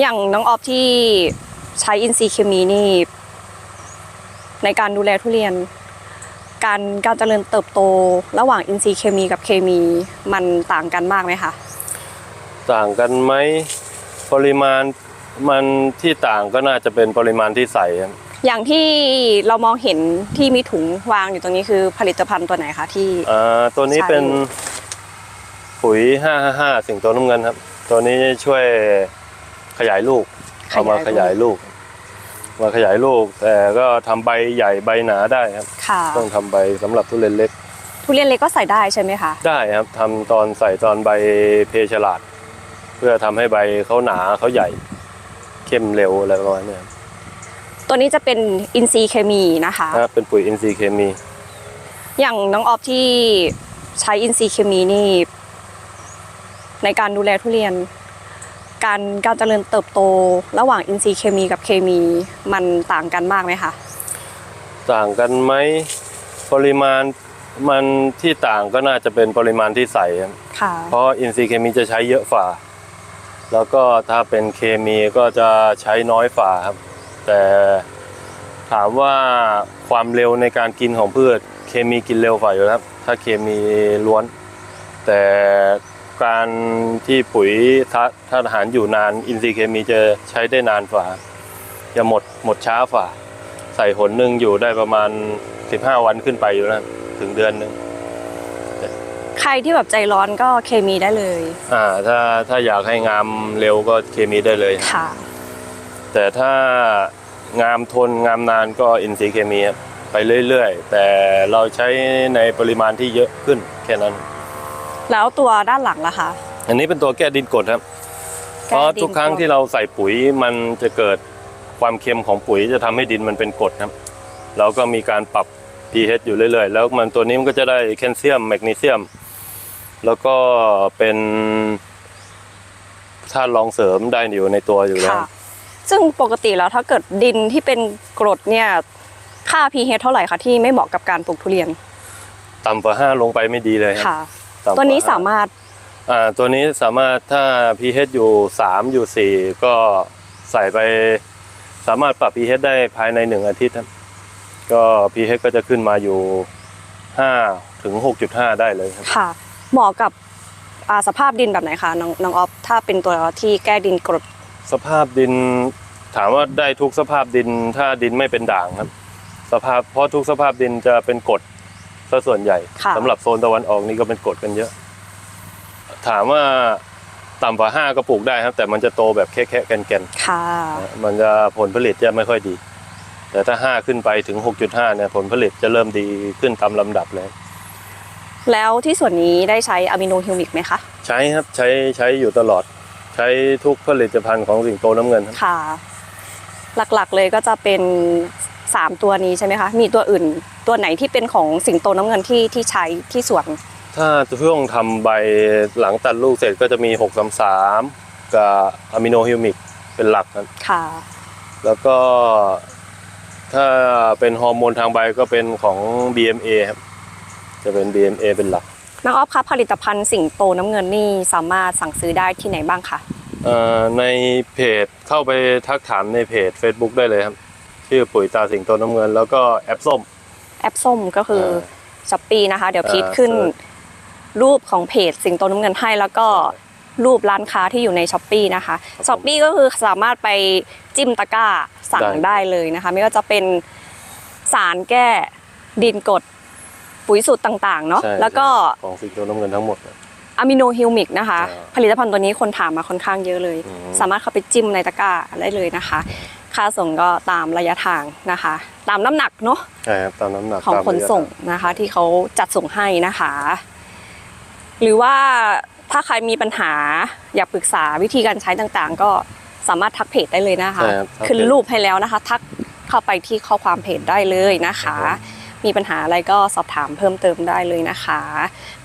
อย่างน้องออฟที่ใช้อินทรีย์เคมีนี่ ในการดูแลทุเรียน การการเจริญเติบโต ระหว่างอินทรีย์เคมีกับเคมีมันต่างกันมากไหมคะต่างกันไหมปริมาณมันที่ต่างก็น่าจะเป็นปริมาณที่ใส่ครับอย่างที่เรามองเห็นที่มีถุงวางอยู่ตรงนี้คือผลิตภัณฑ์ตัวไหนคะที่อ่าตัวนี้ใช่เป็นปุ๋ย555 สิ่งโตน้ำเงินครับ ตัวนี้ช่วย ขยายลูกเอามาขยายลูก มาขยายลูก แต่ก็ทำใบใหญ่ใบหนาได้ครับค่ะต้องทำใบสำหรับทุเรียนเล็ก ทุเรียนเล็กก็ใส่ได้ใช่ไหมคะ ได้ครับทำตอนใส่ตอนใบเพฉลาด เพื่อทำให้ใบเขาหนาเขาใหญ่ เข้มเร็วอะไรประมาณเนี้ยครับตัวนี้จะเป็นอินทรีย์เคมีนะคะนะเป็นปุ๋ยอินทรีย์เคมี อย่างน้องออฟที่ใช้อินทรีย์เคมีนี่ ในการดูแลทุเรียน การการเจริญเติบโต ระหว่างอินทรีย์เคมีกับเคมีมันต่างกันมากไหมคะต่างกันไหมปริมาณมันที่ต่างก็น่าจะเป็นปริมาณที่ใส่ครับค่ะเพราะอินทรีย์เคมีจะใช้เยอะฝ่า แล้วก็ถ้าเป็นเคมีก็จะใช้น้อยฝ่าครับ แต่ถามว่าความเร็วในการกินของพืช เคมีกินเร็วฝ่าอยู่แล้วครับ ถ้าเคมีล้วน แต่ การที่ปุ๋ยถ้าถ้าอาหารอยู่นาน อินทรีย์เคมีจะใช้ได้นานฝ่าจะหมดหมดช้าฝ่า ใส่หนหนึ่งอยู่ได้ประมาณ 15 วันขึ้นไปอยู่แล้วถึงเดือนหนึ่งใครที่แบบใจร้อนก็เคมีได้เลย อ่าถ้าถ้าอยากให้งามเร็วก็เคมีได้เลยค่ะ แต่ถ้างามทนงามนานก็อินทรีย์เคมีครับไปเรื่อยๆ แต่เราใช้ในปริมาณที่เยอะขึ้นแค่นั้น แล้วตัวด้านหลังล่ะคะ อันนี้เป็นตัวแก้ดินกรดครับ เพราะทุกครั้งที่เราใส่ปุ๋ยมันจะเกิดความเค็มของปุ๋ยจะทำให้ดินมันเป็นกรดครับ เราก็มีการปรับ pH อยู่เรื่อยๆ แล้วมันตัวนี้มันก็จะได้แคลเซียมแมกนีเซียม แล้วก็เป็นธาตุรองเสริมได้อยู่ในตัวอยู่แล้วค่ะซึ่งปกติแล้วถ้าเกิดดินที่เป็นกรดเนี่ยค่า pH เท่าไหร่คะที่ไม่เหมาะกับการปลูกทุเรียน ต่ำกว่าห้าลงไปไม่ดีเลยครับค่ะต่ำกตัวนี้ห้สามารถอ่าตัวนี้สามารถถ้า pH อยู่3อยู่ 4 ก็ใส่ไป สามารถปรับ pH ได้ภายใน 1 อาทิตย์ครับก็ pH ก็จะขึ้นมาอยู่5ถึง6.5 ได้เลยครับ ค่ะ เหมาะกับอ่าสภาพดินแบบไหนคะน้องน้องออฟถ้าเป็นตัวที่แก้ดินกรดสภาพดินถามว่าได้ทุกสภาพดินถ้าดินไม่เป็นด่างครับ สภาพเพราะทุกสภาพดินจะเป็นกรด ซะส่วนใหญ่ค่ะ สำหรับโซนตะวันออกนี่ก็เป็นกรดกันเยอะ ถามว่าต่ำกว่าห้าก็ปลูกได้ครับ แต่มันจะโตแบบแค่แค่ๆแกนค่ะ ๆมันจะผลผลิตจะไม่ค่อยดี แต่ถ้าห้าขึ้นไปถึง 6.5เนี่ยผลผลิตจะเริ่มดีขึ้นตามลำดับเลย แล้วที่ส่วนนี้ได้ใช้อะมิโนฮิวมิกไหมคะ ใช้ครับใช้ใช้อยู่ตลอด ใช้ทุกผลิตภัณฑ์ของสิงโตน้ำเงินครับ ค่ะ หลักๆเลยก็จะเป็น 3 ตัวนี้ใช่ไหมคะ มีตัวอื่นตัวไหนที่เป็นของสิงโตน้ำเงินที่ที่ใช้ที่สวน ถ้าช่วงทำใบหลังตัดลูกเสร็จก็จะมี633กับอะมิโนฮิวมิกเป็นหลักครับค่ะ แล้วก็ถ้าเป็นฮอร์โมนทางใบก็เป็นของ BMA ครับ จะเป็น BMA เป็นหลักน้องออฟครับผลิตภัณฑ์สิงโตน้ำเงินนี่สามารถสั่งซื้อได้ที่ไหนบ้างคะเอ่อในเพจเข้าไปทักถามในเพจ Facebook ได้เลยครับ ชื่อปุ๋ยตาสิงโตน้ำเงิน แล้วก็แอปส้ม แอปส้มก็คือเออช้อปปีนะคะ เดี๋ยวเออพีทขึ้นเสิร์ชรูปของเพจสิงโตน้ำเงินให้แล้วก็รูปร้านค้าที่อยู่ในช้อปปีนะคะช้อปปีก็คือสามารถไปจิ้มตะกร้าสั่งได้เลยนะคะ ไม่ว่าจะเป็นสารแก้ดินกรดปุ๋ยสูตรต่างๆเนาะใช่แล้วก็ของสิงโตน้ำเงินทั้งหมดนะอะมิโนฮิลมิกนะคะอ่าผลิตภัณฑ์ตัวนี้คนถามมาค่อนข้างเยอะเลยอืมสามารถเข้าไปจิ้มในตะกร้าได้เลยนะคะ ค่าส่งก็ตามระยะทางนะคะ ตามน้ำหนักเนาะใช่ครับตามน้ำหนักของตามขนระยะส่งทานะคะ ที่เขาจัดส่งให้นะคะ หรือว่าถ้าใครมีปัญหาอยากปรึกษาวิธีการใช้ต่างๆ ก็สามารถทักเพจได้เลยนะคะใช่ครับทักเพจขึ้นรูปให้แล้วนะคะ ทักเข้าไปที่ข้อความเพจได้เลยนะคะครับมีปัญหาอะไรก็สอบถามเพิ่มเติมได้เลยนะคะ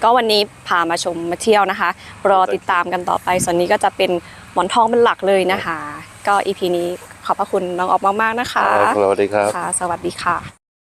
ก็วันนี้พามาชมมาเที่ยวนะคะ รอติดตามกันต่อไปส่วนนี้ก็จะเป็นหมอนทองเป็นหลักเลยนะคะ ก็อีพีนี้ ขอบพระคุณน้องออกมากๆนะคะ ครับสวัสดีครับ ค่ะ สวัสดีค่ะ